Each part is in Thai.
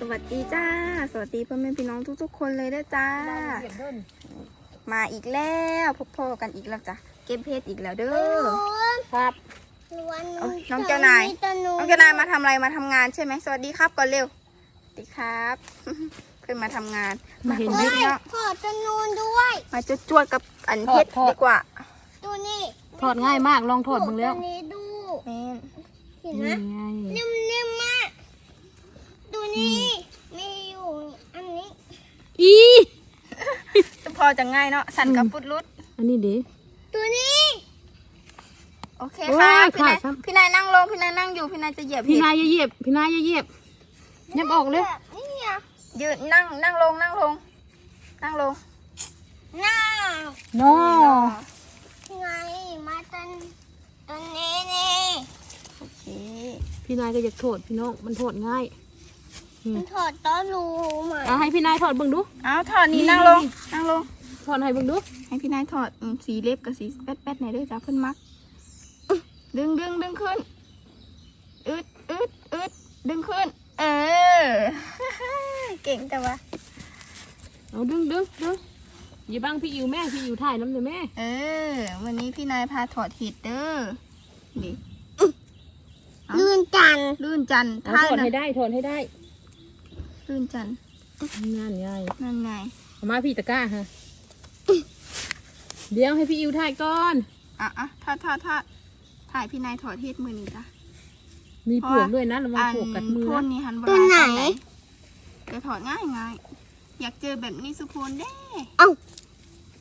สวัสดีจ้า สวัสดีพ่อแม่พี่น้องทุกๆคนเลยนะจ้า มาอีกแล้วพบพ่อกันอีกแล้วจ้ะ เก็บเพชรอีกแล้วเด้อ ครับเอ้ยน้องเจ้านาย น้องเจานายมาทำอะไรมาทำงานใช่ไหม สวัสดีครับก่อนเร็ว สวัสดีครับเพื่อนมาทำงาน มาเห็นผมไหมเนาะขอจำนวนด้วย มาจจวดๆกับอันเพชรทอดดีกว่า ตัวนี้ทอดง่ายมากลองทอดมึงแล้วตัวนี้ดูแม่นเห็นไหมนี่ไงนิ่มๆมากตัว นี้มีอยู่อันนี้อีพอจะง่ายเนาะสั่นกับปุดรุดอันนี้ดิ ตัวนี้โอเคโอ้ค่ะยพี่นายขาดซ้ำพี่นายนั่งลงพี่นายนั่งอยู่พี่นายจะเหยียบพี่เห็ดนายอย่าเหยียบพี่นายอย่าเหยียบยับออกเลย แบบนี้อะยืนนั่งนั่งลงนั่งลง นั่งลงหน้าโน่ไงมาตันตัวนี้นี่โอเคพี่นายก็อยากโทษพี่น้องมันโทษง่ายอื มมันถอดต้อรูใหม่เอาให้พี่นายถอดเบิ่งดูเอาถอดนี่นั่งลงนั่งลงถอดให้เบิ่งดู ให้พี่นายถอดอืมสีเล็บกับสีแป๊ดแป๊ดๆหน่อยด้วยจ้าเพิ่นมักอึ๊ะดึงดึงดึงขึ้นอึดอึดอึดดึงขึ้น เออ เก่งแต่ว่า เอาดึงดึงดึงอย่าบังพี่อิวแม่พี่อิวถ่ายน้ำเลยแม่ เออ วันนี้พี่นายพาถอดเห็ดเด้อนี่ลื่นจันทร์ลื่นจันทร์เอาท่าถอดนะ ให้ได้ถอดให้ได้ ลื่นจันทร์นั่นไงนั่นไงเอามาพี่ตะกร้าฮะเดี๋ยวให้พี่อิวถ่ายก่อนอะอะทอดทอดทอดถ่ายพี่นายถอดเห็ดมือนี่จ้ะมีปลวกด้วยนะระวังปลวกกัดมือพ่นนะนี่หันบตัวไหนจะถอดง่ายง่ายอยากเจอแบบนี้สุพลเด้เอ้า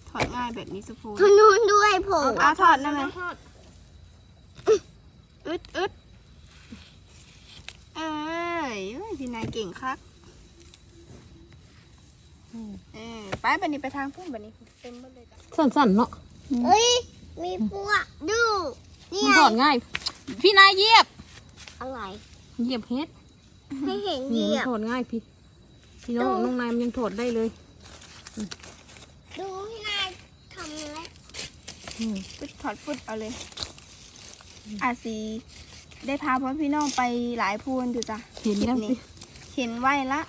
ถอดง่ายแบบนี้สุพลตัวนู้นด้วยผมเอาถอดได้ไหมทอดอึดอึดเอ้ยเอ้ยพี่นายเก่งครับ อืมเออไปบันนี้ไปทางพุ่มบันนี้เต็มหมดเลยจ้ะสั่นๆเนาะเอ้ย มีพวกดูนี่มันไงถอดง่าย พี่นายเหยียบอะไรเหยียบเฮ็ดให้เห็นเหนี่ยีมัยนบถอดง่ายพี่พี่น้องน้องนายมันยังถอดได้เลยดูพี่นายทำแล้วอืมฟึดถอดฟึดเอาเลยอาสีได้พาพ่อพี่น้องไปหลายพูนอยู่จ้ะเห็นแล้วคลิปสินี้เห็นไว้ละ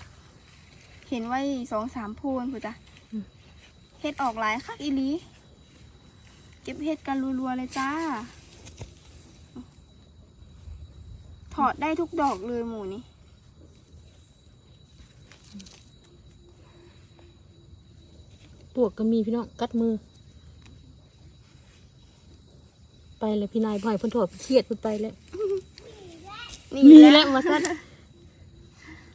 เห็นไว้สองสามพูนพูจ้ะอืมเฮ็ดออกหลายคักอีหลีเก็บเฮ็ดกันรัวๆเลยจ้า ถอดได้ทุกดอกเลยหมูนี่ปวกก็มีพี่น้องกัดมือ ไปเลยพี่นายพ่อยเพิ่นถอดเครียดเพิ่นไปแล้วนี่มีแหแล้ละวมาสั้น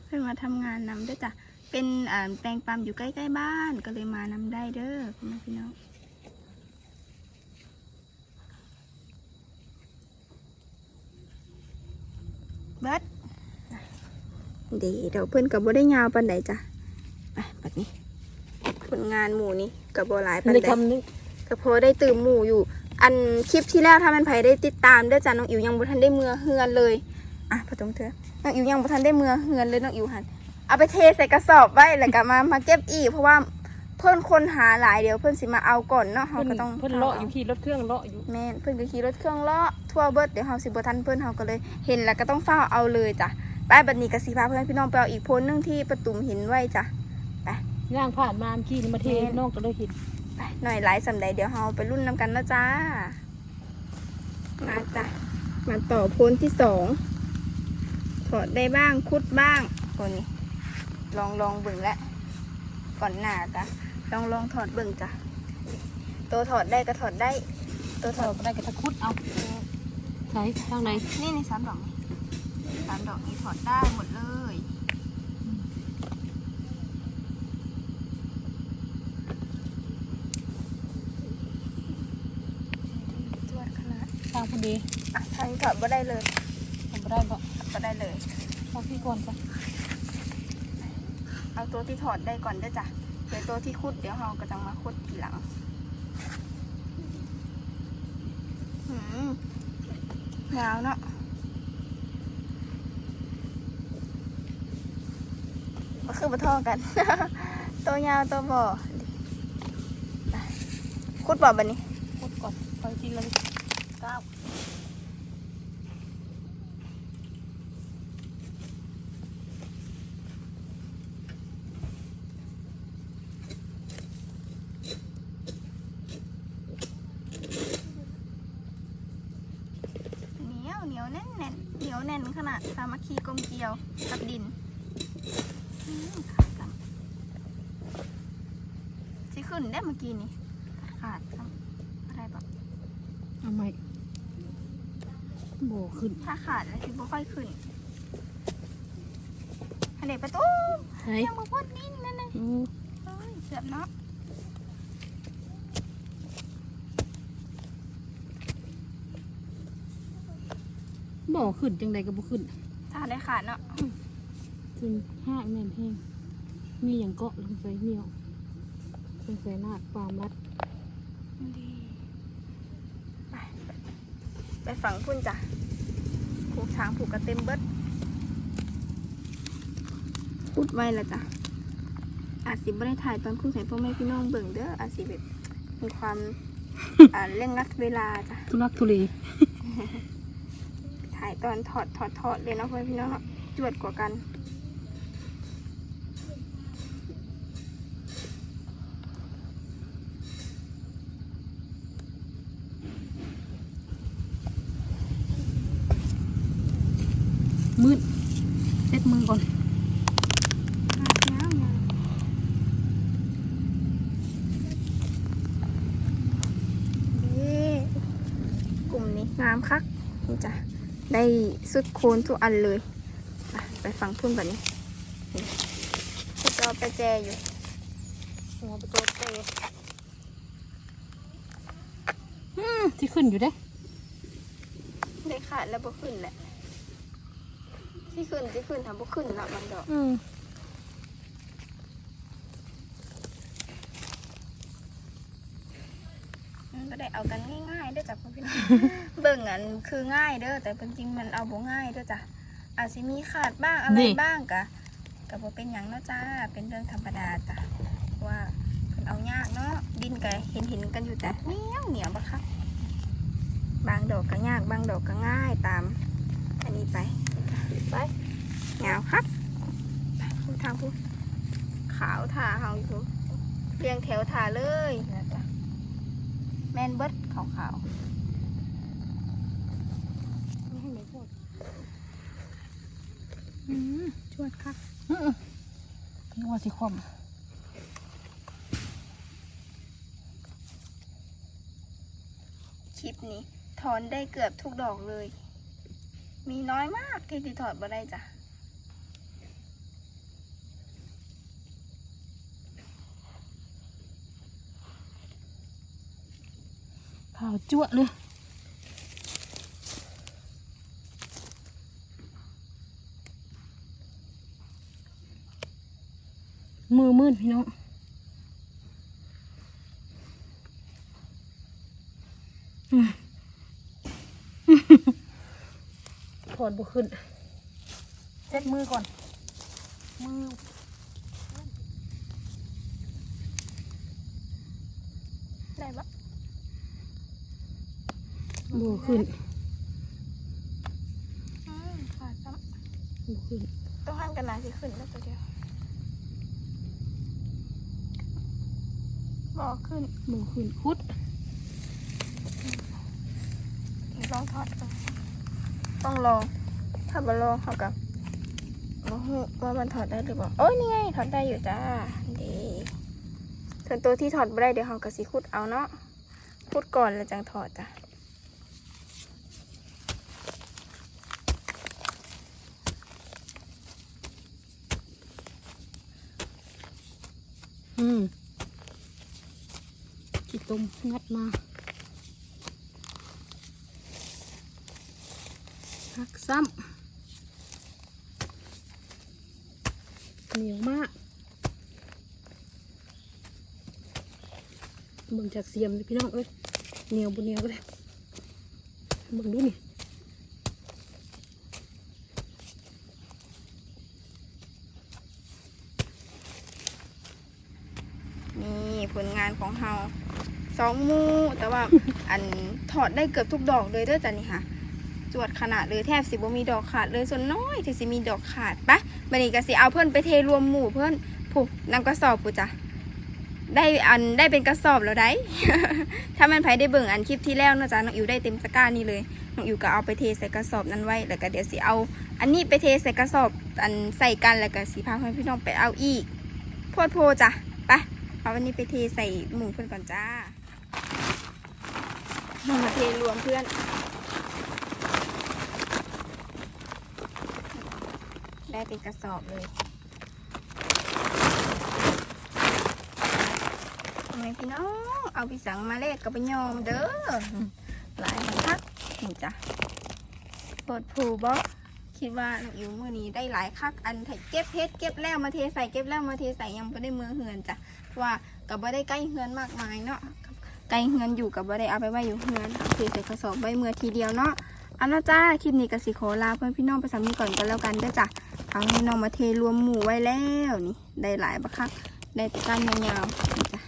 เพื่อนมาทำงานนำด้วยจ้ะ เป็นอ่าแปลงปั๊มอยู่ใกล้ๆบ้านก็เลยมานำได้เด้อพ่อแม่พี่น้องเบิดเดี๋ยวเดี๋ยวเพื่อนกับบ่ได้ยาวปันใดจ้ะไปแบบนี้ ผลงานหมู่นี้กับบ่หลายปันในใดคำนึงก็พอได้ตื่มหมู่อยู่ อันคลิปที่แล้วถ้ามันไผได้ติดตามเด้อจ้ะน้องอิ๋วยังบ่ทันได้เมือเฮือนเลยอะพอตรงเถอะน้องอิ๋วยังบ่ทันได้เมือเฮือนเลยน้องอิ๋วหัน เอาไปเทใส่กระสอบไว้แล้วก็มามาเก็บอีก เพราะว่าเพิ่นคนหาหลายเดี๋ยวเพิ่นสิมาเอาก่อนเนาะเฮาเพิ่นก็ต้องเพิ่นเลาะอยู่ขี่รถเครื่องเลาะอยู่แม่นเพิ่นก็ขี่รถเครื่องเลาะทั่วเบิดเดี๋ยวเฮาสิบ่ทันเพิ่นเฮาก็เลยเห็นแล้วก็ต้องเฝ้าเอาเลยจ้ะไปบัดนี้ก็สิพาเพื่อนพี่น้องไปเอาอีกโพนหนึงที่ประตุมเห็นไว้จ้ะย่างผ่านมาเมื่อกี้นี่มาเทแม่น น้องก็เลยเห็นไปหน่อยหลายสำใดเดี๋ยวเฮาไปรุ่นนํกันนะจ้า มาจ้ะ มาต่อโพนที่สองถอดได้บ้างคุดบ้างตัวนี้ ลองลองเบิ่งแล้วก่อนหน้าจ้ะลองลองถอดเบิ่งจ้ะตัวถอดได้ก็ถอดได้ ตัวถถออดดก็ได้กระตะคุดเอาใส่ทางไหนนี่ในสามดอกนี่สามดอกนี้ถอดได้หมดเลยจวดขนาดทางพอดีอะทางนี้ถอดบ่ได้เลยทำไม่ได้ก็ถอดบ่ได้เลยเอาพี่ก่อนจ้ะ เอาตัวที่ถอดได้ก่อนเด้จ้ะเดี๋ยวตัวที่คุดเดี๋ยวเราก็จะมาคุดทีหลังหืมยาวเนาะก็คือมาท่อกัน ตัวยาวตัวบ่ไปคุดบ่อบันนี้คุดก่อนไปทีละก้าว จ แน่นแน่นๆเหนียวแน่นขนาดสามัคคีกลมเกลียวกับดินอืมขาดกันสิขึ้นได้เมื่อกี้นี่ขาดกันอะไรแบบเอาไหมโบขึ้น ถ้าขาดแล้วสิบ่ค่อยขึ้นอันเด็กประตูไหนยังบ่พ้นนินนั่นเลยโอ้เอ้ยเสียบเนาะ บขึ้นจังใดก็บ่ขึ้นถ้าได้ขาดเนาะซึ่งห้าแม่นแห้งมีอย่างเกาะลงใส่เหนียวลงใส่หน้าความรัดดีไปไปฝังพุ่นจ้ะผูกช้างผูกกระเต็มเบิดพูดไว้ละจ้ะอาจสิบ่ได้ถ่ายตอนพูดให้พ่อแม่พี่น้องเบิ่งเด้ออาจสิแบบมีความ อ่าเร่งรัดเวลาจ้ะทุลักทุเลถ่ายตอนถอดถอดถอดเลยเนาะพ่อแม่พี่น้องเนาะจวดกว่ากันมืดเซ็ตมือก่อนนี่กลุ่มนี้งามคักนี่จ้ะ ได้สุดโคนทุกอันเลยอะไปฟังพุ่นแบบนี้นี่จะจอไปแจอยู่หัวประตูเตะอืมที่ขึ้นอยู่เด้ ได้ขาดแล้วบ่ขึ้นแหละ ที่ขึ้นที่ขึ้นทำบ่ขึ้นเนาะมันดอก อืม มัน ก็ได้เอากันง่ายๆเด้อจ้ะพ่อพี่น้องเบิ่งอันคือง่ายเด้อแต่เป็นจริงมันเอาบ่ง่ายเด้อจ้ะอาจสิมีขาดบ้างอะไรบ้างกะก็บ่เป็นหยังเนาะจ้าเป็นเรื่องธรรมดาจ้ะว่าเพิ่นเอายากเนาะดินก็เห็นเห็นๆกันอยู่แต่เหนียวเหนียวบ่ครับบางดอกก็ยากบางดอกก็ง่ายตาม อันนี้ไปไปเหงาครับไปพูดทางพูดขาวทาเฮาอยู่เรียงแถวทาเลยนะจ๊ะ แมนเบิร์ดขาวๆนี่ให้ไหนพูดอืมชวดครับนึกว่าสิคว่คลิปนี้ ถอนได้เกือบทุกดอกเลย มีน้อยมากที่ติถอดมาได้จ้ะ ขาวจั่วะเลยมือมืดพี่น้องอืมถอดบุขึ้นเซ็ตมือก่อน มือ ได้ปะ บุขึ้นอืมขาดซ้บุขึ้นำต้องห้ามกันนะสิขึ้นแล้วตัวเดียวบอกขึ้นบุขึ้นคุดลองทอดก่อนต้องลองถ้าบ่ลองเขากับโอ้โหว่ามันถอดได้หรือเปล่าโอ้ยนี่ไงถอดได้อยู่จ้าดีส่วนตัวที่ถอดไม่ได้เดี๋ยวเขากับสีคุดเอาเนาะคุดก่อนแล้วจังถอดจ้ะ อืมขี้ต้มงัดมาหักซ้ำเหนียวมากเบิ่งจากเสียมเลยพี่น้องเอ้ยเหนียวบนเหนียวก็ได้เบิ่งดูนี่ผลงานของเรา สองมูแต่ว่าอันถอดได้เกือบทุกดอกเลยเด้อจ้ะนี่ค่ะจวดขนาดเลยแทบสิบ่มีดอกขาดเลยส่วนน้อยที่สิมีดอกขาดปะบันนี้ก็สิเอาเพื่อนไปเทรวมหมู่เพื่อนผูกนำกระสอบปูจ้ะได้อันได้เป็นกระสอบแล้วได้ ถ้ามันไผได้เบิ่งอันคลิปที่แล้วเนาะจ๊ะน้องอิวได้เต็มตะกร้านี่เลยน้องอิวก็เอาไปเทใส่กระสอบนั้นไว้ แล้วก็เดี๋ยวสิเอา อันนี้ไปเทใส่กระสอบอันใส่กันแล้วก็สีพาให้พี่น้องไปเอาอีกโพดโพจ้ะไปเอาอันนี้ไปเทใส่หมูเพื่อนก่อนจ้า มาเทรวมเพื่อนได้เป็นกระสอบเลยทำไมพี่น้องเอาพี่สังมาเลกกับไปยอมเด้อหลายมันคักนี่จ้ะเปิดผูบอกคิดว่าองอิ๋วมือนี้ได้หลายคักอันเก็บเพชรเก็บแล้วมาเทใส่เก็บแล้วมาเทใส่ยังไม่ได้มือเหือนจ้ะว่ากับบ่ได้ใกล้เหือนมากมายเนาะ กล้เหือนอยู่กับบ่ได้เอาไปไว้อยู่เหือนเทใส่กระสอบไว้มือทีเดียวเนาะเอาละจ้าคลิปนี้ก็สิขอลาเพื่อนพี่น้องไปสำนี้ก่อนก็แล้วกันเด้อจ้ะเอาให้น้องมาเทรวมหมู่ไว้แล้วนี่ได้หลายบักคักได้ต่ก้านยาวๆจ้ะ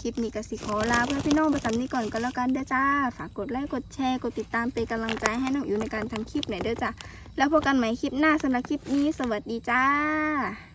คลิปนี้ก็สิขอลาเพื่อนพี่น้องไปสำนี้ก่อนก็แล้วกันเด้อจ้าฝากกดไลค์กดแชร์กดติดตามเป็นกำลังใจให้น้องอยู่ในการทำคลิปหน่อยเด้อจ้ะแล้วพบกันใหม่คลิปหน้าสำหรับคลิปนี้ สวัสดีจ้า